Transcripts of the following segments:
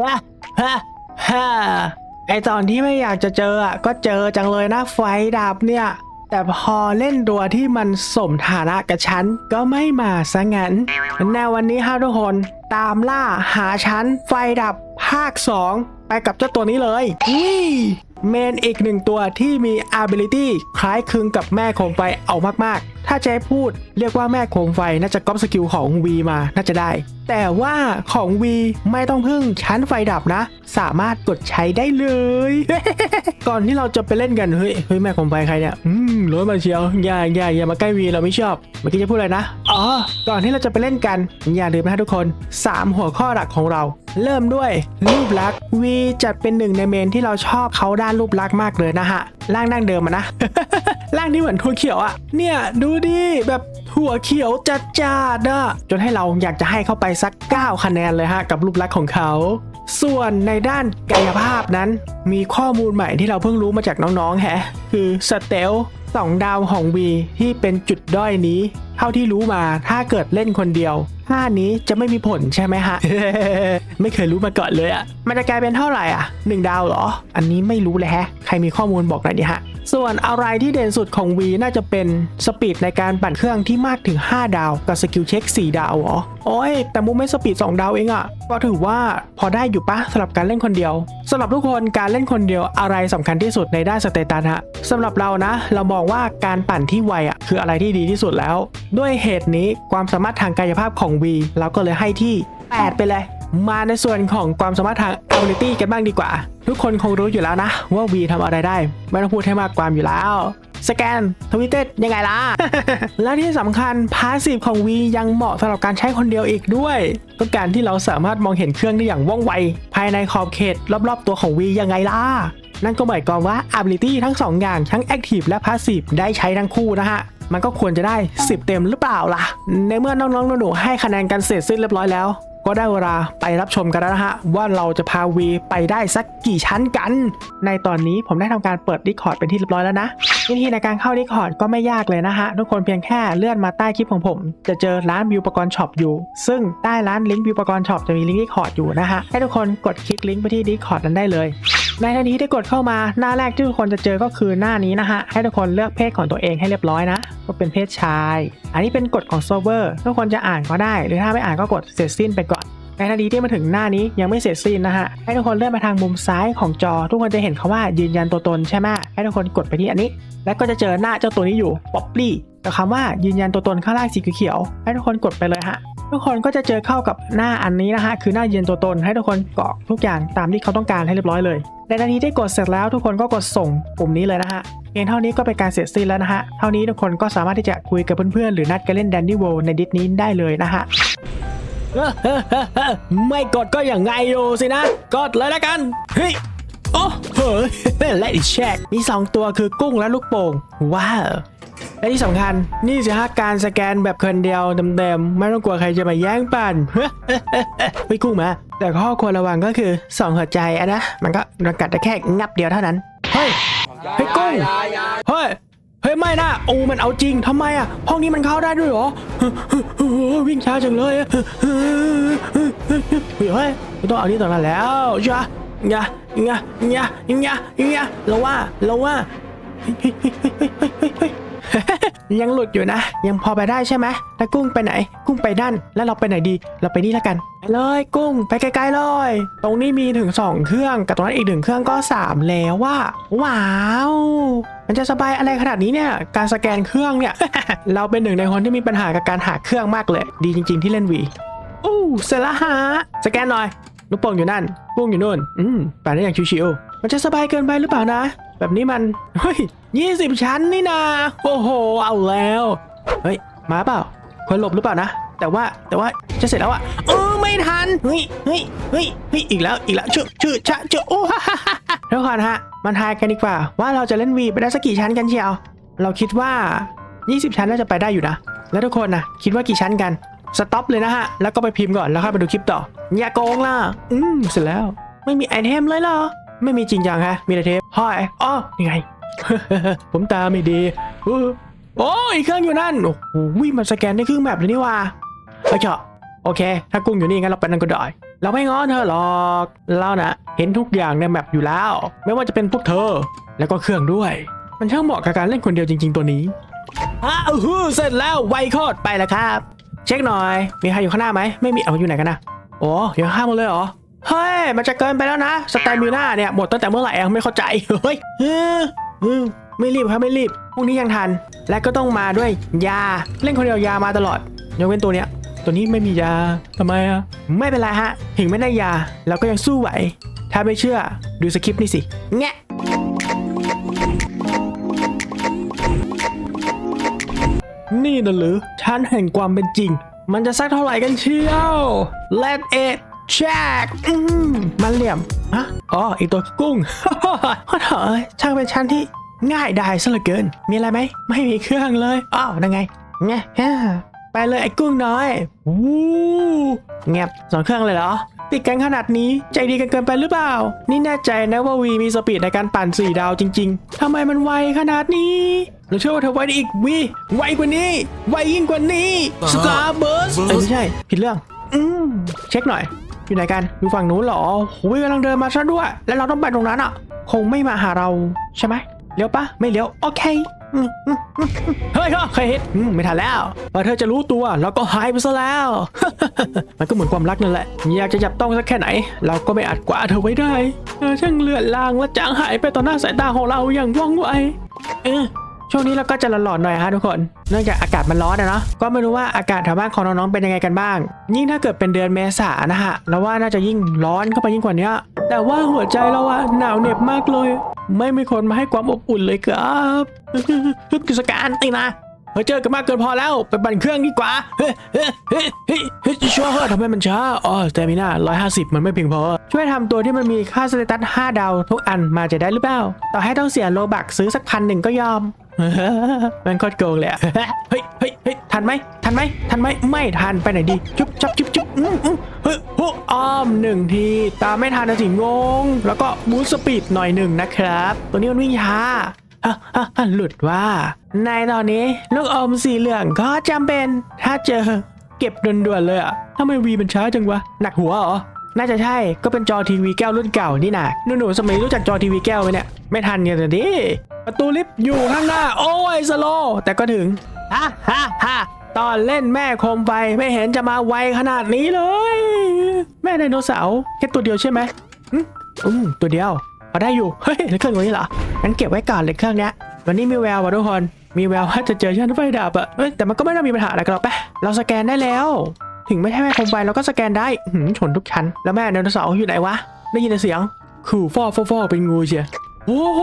ฮ่าฮ่าฮ่าไอตอนที่ไม่อยากจะเจออะก็เจอจังเลยนะไฟดับเนี่ย แต่พอเล่นตัวที่มันสมฐานะกับฉันก็ไม่มาซะงั้นแนววันนี้ฮะทุกคนตามล่าหาฉันไฟดับภาค 2 ไปกับเจ้าตัวนี้เลยนี่เมนอีกหนึ่งตัวที่มี ability คล้ายคลึงกับแม่โคมไฟเอามากๆ ถ้าจะให้พูดเรียกว่าแม่โคมไฟน่าจะก๊อปสกิลของ V มาน่าจะได้ แต่ว่าของ V ไม่ต้องพึ่งชั้นไฟดับนะ สามารถกดใช้ได้เลย ก่อนที่เราจะไปเล่นกัน เฮ้ยเฮ้ยแม่โคมไฟใครเนี่ย อืมรถมาเชียว อย่าอย่าอย่ามาใกล้ V เราไม่ชอบ เมื่อกี้จะพูดอะไรนะ อ๋อ ก่อนที่เราจะไปเล่นกัน อย่าลืมนะทุกคน 3 หัวข้อหลักของเรา เริ่มด้วยรูปลักษณ์ V จัดเป็นหนึ่งในเมนที่เราชอบเขาด้านรูปลักษณ์มากเลยนะฮะร่างดั้งเดิมอะนะ ร่างที่เหมือนถั่วเขียวอะเนี่ยดูดิแบบถั่วเขียวจัดจัดอะจนให้เราอยากจะให้เข้าไปสัก 9 คะแนนเลยฮะ กับรูปลักษณ์ของเขา ส่วนในด้านกายภาพนั้น มีข้อมูลใหม่ที่เราเพิ่งรู้มาจากน้องๆแฮะ คือสเตลสองดาวของ V ที่เป็นจุดด้อยนี้ เท่าที่รู้มาถ้าเกิดเล่นคนเดียวท่านี้จะไม่มีผลใช่ไหมฮะ ไม่เคยรู้มาก่อนเลยอะมันจะกลายเป็นเท่าไหร่อะหนึ่งดาวเหรอ อันนี้ไม่รู้เลยฮะ ใครมีข้อมูลบอกหน่อยดิฮะ ส่วนอะไรที่เด่นสุดของ V น่าจะเป็นสปีดในการปั่นเครื่องที่มากถึง 5 ดาว กับสกิลเช็ค 4 ดาวเหรอ โอ้ย แต่มูไม่สปีด 2 ดาวเองอะก็ถือว่าพอได้อยู่ปะสำหรับการเล่นคนเดียวสำหรับทุกคนการเล่นคนเดียวอะไรสำคัญที่สุดในด้านสเตตัสฮะสำหรับเรานะ เรามองว่าการปั่นที่ไวอะคืออะไรที่ดีที่สุดแล้ว ด้วยเหตุนี้ความสามารถทางกายภาพของ V เราก็เลยให้ที่ 8 ไปเลย มาในส่วนของความสามารถทาง ability กันบ้างดีกว่า ทุกคนคงรู้อยู่แล้วนะ ว่า V ทำอะไรได้ ไม่ต้องพูดให้มากความอยู่แล้วสแกนทวิตเตยังไงล่ะ และที่สำคัญพาสซีฟของ V ยังเหมาะสำหรับการใช้คนเดียวอีกด้วย ก็การที่เราสามารถมองเห็นเครื่องได้อย่างว่องไว ภายในขอบเขต รอบๆ ตัวของ V ยังไงล่ะ นั่นก็หมายความว่า ability ทั้ง 2 อย่างทั้ง active และ passive ได้ใช้ทั้งคู่นะฮะ มันก็ควรจะได้ 10 เต็มหรือเปล่าล่ะ ในเมื่อน้องๆหนูๆให้คะแนนกันเสร็จสิ้นเรียบร้อยแล้ว ก็ได้เวลาไปรับชมกันแล้วนะฮะ ว่าเราจะพาวีไปได้สักกี่ชั้นกัน ในตอนนี้ผมได้ทำการเปิด Discord เป็นที่เรียบร้อยแล้วนะ วิธีในการเข้า Discord ก็ไม่ยากเลยนะฮะ ทุกคนเพียงแค่เลื่อนมาใต้คลิปของผม จะเจอร้านวิวอุปกรณ์ช็อปอยู่ ซึ่งใต้ร้านลิงก์วิวอุปกรณ์ช็อปจะมีลิงก์ Discord อยู่นะฮะให้ทุกคนกดคลิกลิงก์ไปที่ Discord นั้นได้เลย ในทันทีที่กดเข้ามาหน้าแรกที่ทุกคนจะเจอก็คือหน้านี้นะฮะ ให้ทุกคนเลือกเพศของตัวเองให้เรียบร้อยนะก็เป็นเพศชาย อันนี้เป็นกฎของเซิร์ฟเวอร์ทุกคนจะอ่านก็ได้ หรือถ้าไม่อ่านก็กดเสร็จสิ้นไปก่อนในทันทีที่มาถึงหน้านี้ยังไม่เสร็จสิ้นนะฮะ ให้ทุกคนเลื่อนไปทางมุมซ้ายของจอ ทุกคนจะเห็นคาว่ายืนยันตัวตนใช่ไหมให้ทุกคนกดไปที่อันนี้ แล้วก็จะเจอหน้าเจ้าตัวนี้อยู่ป๊อปปี้กับคำว่ายืนยันตัวตนข้างล่างสีเขียวให้ทุกคนกดไปเลยฮะ ทุกคนก็จะเจอเข้ากับหน้าอันนี้นะฮะคือหน้ายืนตัวตนให้ทุกคนกรอกทุกอย่างตามที่เขาต้องการให้เรียบร้อยเลยในนาทีที่กดเสร็จแล้วทุกคนก็กดส่งปุ่มนี้เลยนะฮะเพียงเท่านี้ก็เป็นการเสร็จสิ้นแล้วนะฮะเท่านี้ทุกคนก็สามารถที่จะคุยกับเพื่อนๆหรือนัดกันเล่นแดนดี้ o วในดิสนี้ได้เลยนะฮะไม่กดก็อย่างไงอยู่สินะ กดเลยละกันเฮ้ยโอ้เฮ้ยและอีกแชกมี 2 ตัวคือกุ้งและลูกโป่งว้าว และที่สำคัญนี่สิฮะการสแกนแบบคนเดียวเต็มๆไม่ต้องกลัวใครจะมาแย่งปันไม่กุ้งมา แต่ข้อควรระวังก็คือสองหัวใจอะนะมันก็มันกัดได้แค่งับเดียวเท่านั้น เฮ้ยเฮ้ยกุ้งเฮ้ยเฮ้ยไม่นะโอ้มันเอาจริงทำไมอะ ห้องนี้มันเข้าได้ด้วยเหรอวิ่งช้าจังเลยเฮ้ยไม่ต้องเอานี่ตรงนั้นแล้วจ้ะอย่าอย่าอย่าอย่าอย่าเราว่าเราว่าเฮ้ยเฮ้ยเฮ้ยเฮ้ยเฮ้ย ยังหลุดอยู่นะ ยังพอไปได้ใช่ไหมแล้วกุ้งไปไหน กุ้งไปด้านแล้วเราไปไหนดี เราไปนี่แล้วกันไปเลยกุ้งไปไกลๆเลย ตรงนี้มีถึง 2 เครื่องกับตรงนั้นอีกหนึ่งเครื่องก็ 3 แล้วว่าว้าว มันจะสบายอะไรขนาดนี้เนี่ย การสแกนเครื่องเนี่ย เราเป็นหนึ่งในคนที่มีปัญหากับการหาเครื่องมากเลย ดีจริง ๆที่เล่นวีอู้เสร็จและฮะสแกนหน่อยลูกโป่งอยู่นั่นกุ้งอยู่นู่น อืมไปได้อย่างชิวๆมันจะสบายเกินไปหรือเปล่านะ แบบนี้มัน เฮ้ยยี่สิบชั้นนี่นา โอ้โห เอาแล้ว เฮ้ย มาเปล่าคนหลบหรือเปล่านะ แต่ว่าแต่ว่าจะเสร็จแล้วอะเออไม่ทัน เฮ้ยเฮ้ยเฮ้ยเฮ้ยอีกแล้วอีกแล้วชื่อชื่อชะชื่อโอ้ฮ่าฮ่าฮ่าทุกคนฮะมันทายกันดีกว่า ว่าเราจะเล่นวีไปได้สักกี่ชั้นกันเชียว เราคิดว่า 20 ชั้นน่าจะไปได้อยู่นะ แล้วทุกคนนะคิดว่ากี่ชั้นกันสต็อปเลยนะฮะ แล้วก็ไปพิมพ์ก่อนแล้วค่อยไปดูคลิปต่อ อย่าโกงล่ะ อืม เสร็จแล้ว ไม่มีไอเทมเลยเหรอ ไม่มีจริงจังฮะ มีแต่เทปห้อยอ๋อนี่ไง ผมตาไม่ดีเอออ้ยเครื่องอยู่นั่น โอ้โหมันสแกนได้ครึ่งแบบเลยนี่ว่าโอเคโอเค ถ้ากุ้งอยู่นี่งั้นเราไปนั่นก็ได้ เราไม่ง้อเธอหรอกเรานะเห็นทุกอย่างในแมปอยู่แล้ว ไม่ว่าจะเป็นพวกเธอ แล้วก็เครื่องด้วย มันช่างเหมาะกับการเล่นคนเดียวจริง ๆ ตัวนี้อะอือเสร็จแล้วไวโคตรไปแล้วครับ เช็คหน่อย มีใครอยู่ข้างหน้าไหมไม่มีเอาอยู่ไหนกันนะโอ้อยู่ข้างหมดเลยเหรอ เฮ้ย มันจะเกินไปแล้วนะ สแตมิน่าเนี่ยหมดตั้งแต่เมื่อไหร่อะไม่เข้าใจ เฮ้ยเออเออไม่รีบครับไม่รีบ พรุ่งนี้ยังทัน และก็ต้องมาด้วยยา เล่นคนเดียวยามาตลอดยกเว้นตัวเนี้ย ตัวนี้ไม่มียาทำไมอะไม่เป็นไรฮะ ถึงไม่ได้ยาเราก็ยังสู้ไหว ถ้าไม่เชื่อดูสคริปต์นี่สิแงะนี่นะหรือชั้นแห่งความเป็นจริง มันจะสักเท่าไหร่กันเชียว Let it check อืมมันเหลี่ยมฮะอ๋ออีกตัวกุ้งโอ้โหช่างเป็นชั้นที่ง่ายได้ซะเหลือเกิน มีอะไรไหม ไม่มีเครื่องเลย อ้าวนั่นไงแงะแงะไปเลยไอ้กุ้งน้อยวู้แงบสองเครื่องเลยเหรอ ติดกันขนาดนี้ใจดีกันเกินไปหรือเปล่า นี่แน่ใจนะว่าวีมีสปีดในการปั่นสี่ดาวจริง ๆทำไมมันไวขนาดนี้เราเชื่อว่าเธอไวได้อีกวีไวกว่านี้ ไวยิ่งกว่านี้สตาร์เบิร์สเอ้ยไม่ใช่ ผิดเรื่อง อืมเช็คหน่อย อยู่ไหนกันอยู่ฝั่งนู้นเหรอโอ้ยกำลังเดินมาซะด้วย แล้วเราต้องไปตรงนั้นอะ คงไม่มาหาเราใช่ไหมเลี้ยวปะไม่เลี้ยวโอเคเฮ้ยก็เคยเห็นอืมไม่ทันแล้วพอเธอจะรู้ตัวเราก็หายไปซะแล้ว มันก็เหมือนความรักนั่นแหละ อยากจะจับต้องสักแค่ไหน เราก็ไม่อาจกว่าเธอไว้ได้เธอช่างเลือนลางและจางหายไปต่อหน้าสายตาของเราอย่างว่องไวเออ ช่วงนี้เราก็จะหลอนๆหน่อยฮะทุกคน เนื่องจากอากาศมันร้อนอะเนาะ ก็ไม่รู้ว่าอากาศแถวบ้านของน้องๆเป็นยังไงกันบ้าง ยิ่งถ้าเกิดเป็นเดือนเมษานะฮะเราว่าน่าจะยิ่งร้อนเข้าไปยิ่งกว่านี้ แต่ว่าหัวใจเราอะหนาวเหน็บมากเลย ไม่มีคนมาให้ความอบอุ่นเลยครับฮึกิจการตีนะเฮ้ยเจอกันมากเกินพอแล้วไปบั่นเครื่องดีกว่า เฮ้ยเฮ้ยเฮ้ยเฮ้ยชัวร์ทำไมมันช้า อ๋อแต่มีหน้าร้อยห้าสิบมันไม่เพียงพอ ช่วยทำตัวที่มันมีค่าสเตตัส5ดาวทุกอันมาจะได้หรือเปล่า ต่อให้ต้องเสียโลบักซื้อสักพันหนึ่งก็ยอม มันโคตรโกงเลยอะเฮ้ยเฮ้ยเฮ้ยทันไหมทันไหมทันไหมไม่ทันไปไหนดีจุ๊บจับจุ๊บจุ๊บอืมอืมเฮ้ยโอ้อ้อมหนึ่งที ตามไม่ทันนะสิงง แล้วก็บูสต์สปีดหน่อยหนึ่งนะครับ ตัวนี้มันวิ่งช้าฮะฮะหลุดว่า ในตอนนี้ลูกอมสีเหลืองก็จำเป็น ถ้าเจอเก็บด่วนๆเลยอะทำไมวีมันช้าจังวะ หนักหัวเหรอ น่าจะใช่ ก็เป็นจอทีวีแก้วรุ่นเก่านี่นะหนูๆสมัยนี้รู้จักจอทีวีแก้วไหมเนี่ย ไม่ทันกันแต่ดิ ประตูลิฟต์อยู่ข้างหน้า โอ้ยสโลว์แต่ก็ถึงฮ่าฮ่าฮ่าตอนเล่นแม่โคมไฟไม่เห็นจะมาไวขนาดนี้เลย แม่ไดโนเสาร์แค่ตัวเดียวใช่ไหมอืมอืมตัวเดียวเอาได้อยู่ เฮ้ยแล้วเครื่องตัวนี้เหรองั้นเก็บไว้ก่อนเลยเครื่องเนี้ยวันนี้มีแววว่ะทุกคนมีแววว่าจะเจอชั้นไฟดับอะเอ้ยแต่มันก็ไม่น่ามีปัญหาอะไรกันหรอกปะเราสแกนได้แล้ว ถึงไม่ใช่แม่โคมไฟเราก็สแกนได้หืมชนทุกชั้น แล้วแม่ไดโนเสาร์อยู่ไหนวะ ได้ยินเสียงขู่ฟอฟอฟอเป็นงูเชียโอ้โห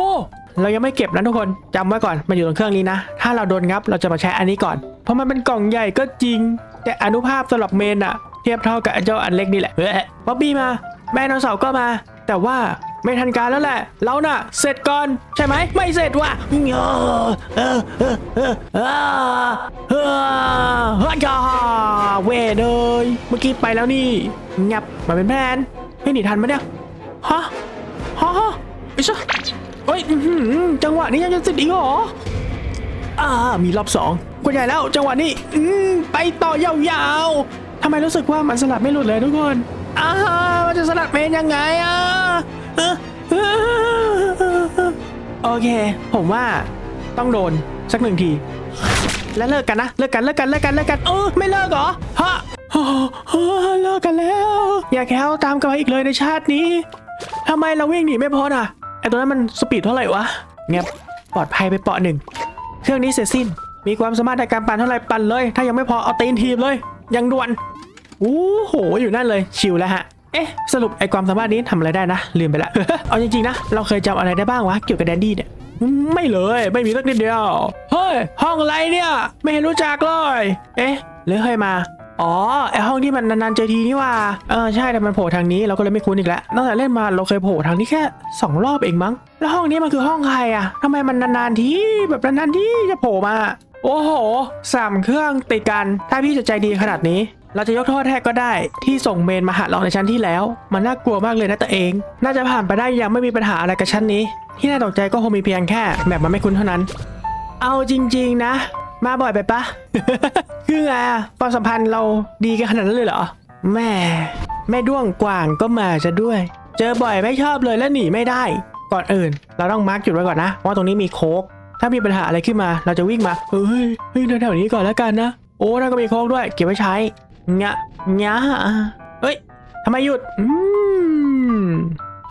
เรายังไม่เก็บนะทุกคนจำไว้ก่อน มันอยู่ตรงเครื่องนี้นะ ถ้าเราโดนงับเราจะมาใช้อันนี้ก่อน เพราะมันเป็นกล่องใหญ่ก็จริง แต่อนุภาพสำหรับเมนอะเทียบเท่ากับไอ้เจ้าอันเล็กนี่แหละเฮ้ยบ๊อบบี้มา แม่ไดโนเสาร์ก็มา แต่ว่า ไม่ทันการแล้วแหละ เราน่ะ เสร็จก่อน ใช่ไหม ไม่เสร็จว่ะเออเออเออเออเออเออเฮ้ยจ้าเวเลย เมื่อกี้ไปแล้วนี่ งับมาเป็นแพนให้หนีทันไหมเนี่ย ฮะ ฮะไอ้ชะเฮ้ยจังหวะนี้ยังจะเสร็จอีกเหรออ่ามีรอบสองกว่าใหญ่แล้วจังหวะนี้ อืมไปต่อยาวๆทำไมรู้สึกว่ามันสลัดไม่หลุดเลยทุกคนอ่ามันจะสลัดเป็นยังไงอะ โอเค ผมว่าต้องโดนสักหนึ่งที แล้วเลิกกันนะ เลิกกัน เลิกกัน เลิกกัน เลิกกัน เออ ไม่เลิกเหรอ ฮะเลิกกันแล้ว อย่าแค้วตามกันมาอีกเลยในชาตินี้ ทำไมเราวิ่งหนีไม่พ้นอะ ไอตัวนั้นมันสปีดเท่าไหร่วะ เงียบปลอดภัยไปเปาะหนึ่ง เครื่องนี้เสร็จสิ้น มีความสามารถในการปั่นเท่าไหร่ปั่นเลย ถ้ายังไม่พอเอาตีนทีบเลย ยังด่วนโอ้โห อยู่นั่นเลย ชิลแล้วฮะ เอ๊ะสรุปไอความสามารถนี้ทำอะไรได้นะลืมไปละ เอาจริงๆนะ เราเคยจำอะไรได้บ้างวะเกี่ยวกับแดนดี้เนี่ยไม่เลยไม่มีสักนิดเดียว เฮ้ย ห้องอะไรเนี่ย ไม่เห็นรู้จักเลย เอ๊ะหรือเคยมาอ๋อไอห้องที่มันนานๆเจอทีนี่ว่าเออใช่แต่มันโผล่ทางนี้เราก็เลยไม่คุ้นอีกแล้วตั้งแต่เล่นมาเราเคยโผล่ทางนี้แค่สองรอบเองมั้ง แล้วห้องนี้มันคือห้องใครอะทำไมมันนานๆทีแบบนานๆที่จะโผล่มา โอ้โหสามเครื่องติดกัน ถ้าพี่จะใจดีขนาดนี้ เราจะยกโทษให้ก็ได้ ที่ส่งเมนมาหาเราในชั้นที่แล้ว มันน่ากลัวมากเลยนะตัวเอง น่าจะผ่านไปได้ยังไม่มีปัญหาอะไรกับชั้นนี้ ที่น่าตกใจก็คงมีเพียงแค่แบบมันไม่คุ้นเท่านั้น เอาจริง ๆ นะ มาบ่อยไปปะคือไงความสัมพันธ์เราดีกันขนาดนั้นเลยเหรอแม่แม่ด้วงกว่างก็มาจะด้วย เจอบ่อยไม่ชอบเลยและหนีไม่ได้ ก่อนอื่น เราต้องมาร์กจุดไว้ก่อนนะว่าตรงนี้มีโค้กถ้ามีปัญหาอะไรขึ้นมา เราจะวิ่งมาเฮ้ยเฮ้ยเดินแถวนี้ก่อนแล้วกันนะโอ้นั่นก็มีโค้กด้วย เก็บไว้ใช้ งะงะเฮ้ยทำไมหยุด อืม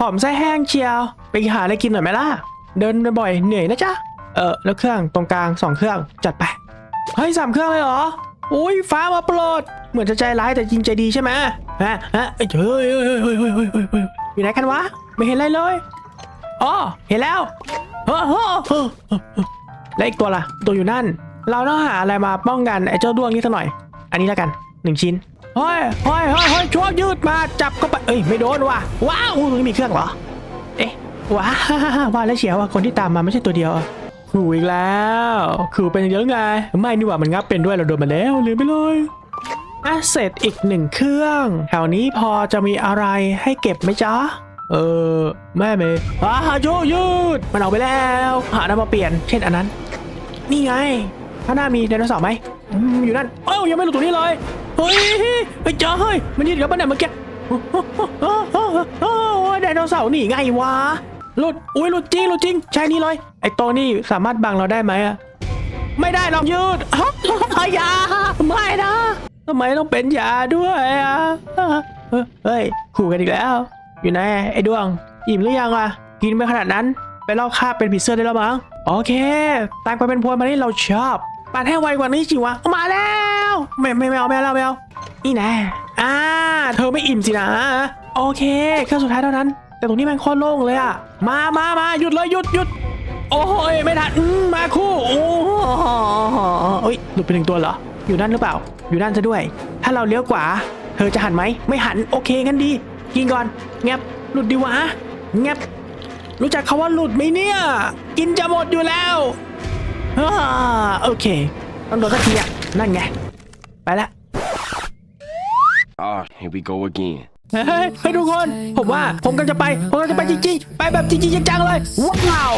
หอมไส้แห้งเชียว ไปหาอะไรกินหน่อยไหมล่ะ เดินบ่อยๆเหนื่อยนะจ๊ะ เออแล้วเครื่องตรงกลางสองเครื่องจัดไป เฮ้ยสามเครื่องเลยเหรอ อุ้ยฟ้ามาโปรด เหมือนจะใจร้ายแต่จริงใจดีใช่ไหมฮะฮะเฮ้ยเฮ้ยเฮ้ยเฮ้ยเฮ้ยอยู่ไหนกันวะ ไม่เห็นอะไรเลยอ๋อเห็นแล้วเฮ้อเฮ้อแล้วอีกตัวล่ะ ตัวอยู่นั่น เราต้องหาอะไรมาป้องกันไอ้เจ้าด้วงนี้สักหน่อย อันนี้แล้วกัน หนึ่งชิ้นเฮ้ยเฮ้ยเฮ้ยเฮ้ยช่วยยืดมาจับก็ไปเอ้ยไม่โดนว่ะว้าวตรงนี้มีเครื่องเหรอ เอ๊ะว้าวว่าแล้วเชียวว่าคนที่ตามมาไม่ใช่ตัวเดียวขู่อีกแล้วขู่เป็นย่างเยวหรือไงไม่นี่ว่ามันงับเป็นด้วยเราโดนมาแล้วลืมไปเลยอะเสร็จอีกหนึ่งเครื่องแถวนี้พอจะมีอะไรให้เก็บไหมจ๊ะเออแม่เมย์อ่าโยยืดมันเอาไปแล้วหาน้ำมาเปลี่ยน เช่นอันนั้น นี่ไงข้างหน้ามีไดโนเสาร์ไหมอยู่นั่นเอ้ายังไม่รู้ตัวนี้เลย เฮ้ยไปเจอเฮ้ยมันยืดกับมันเนี่ยเมื่อกี้โอ้ยไดโนเสาร์หนีไงวะหลุดอุ้ยหลุดจริงหลุดจริงใช่นี่เลย ไอตัวนี่สามารถบังเราได้ไหมอะไม่ได้หรอกยืดฮะยาไม่นะทำไมต้องเป็นยาด้วยอะเฮ้ยขู่กันอีกแล้ว อยู่ไหนไอ้ดวงอิ่มหรือยังอะกินไปขนาดนั้นไปลอกคาบเป็นผีเสื้อได้แล้วมั้งโอเคตามไปเป็นพวนมานี่เราชอบปาดให้ไวกว่านี้จริงวะมาแล้ว ไม่ไม่ไม่เอาไม่เอาไม่เอานี่แน่อ่า เธอไม่อิ่มสินะ โอเคเครื่องสุดท้ายเท่านั้น แต่ตรงนี้มันโคตรโล่งเลยอะมามามาหยุดเลยหยุดหยุดโอ้ยไม่ทันมาคู่ โอ้โหเอ้ยหลุดไปหนึ่งตัวเหรอ อยู่นั่นหรือเปล่า อยู่นั่นซะด้วย ถ้าเราเลี้ยวขวา เธอจะหันไหม ไม่หัน โอเคงั้นดี กินก่อน แงบหลุดดีวะแงบรู้จักคาว่าหลุดไหมเนี่ย กินจะหมดอยู่แล้ว โอเคต้องโดนสักทีอะนั่นไง ไปละ Ah, here we go again. เฮ้ยเฮ้ยทุกคน ผมว่าผมกำลังจะไป ผมกำลังจะไปจริงๆ ไปแบบจริงๆจังๆเลย ว้าว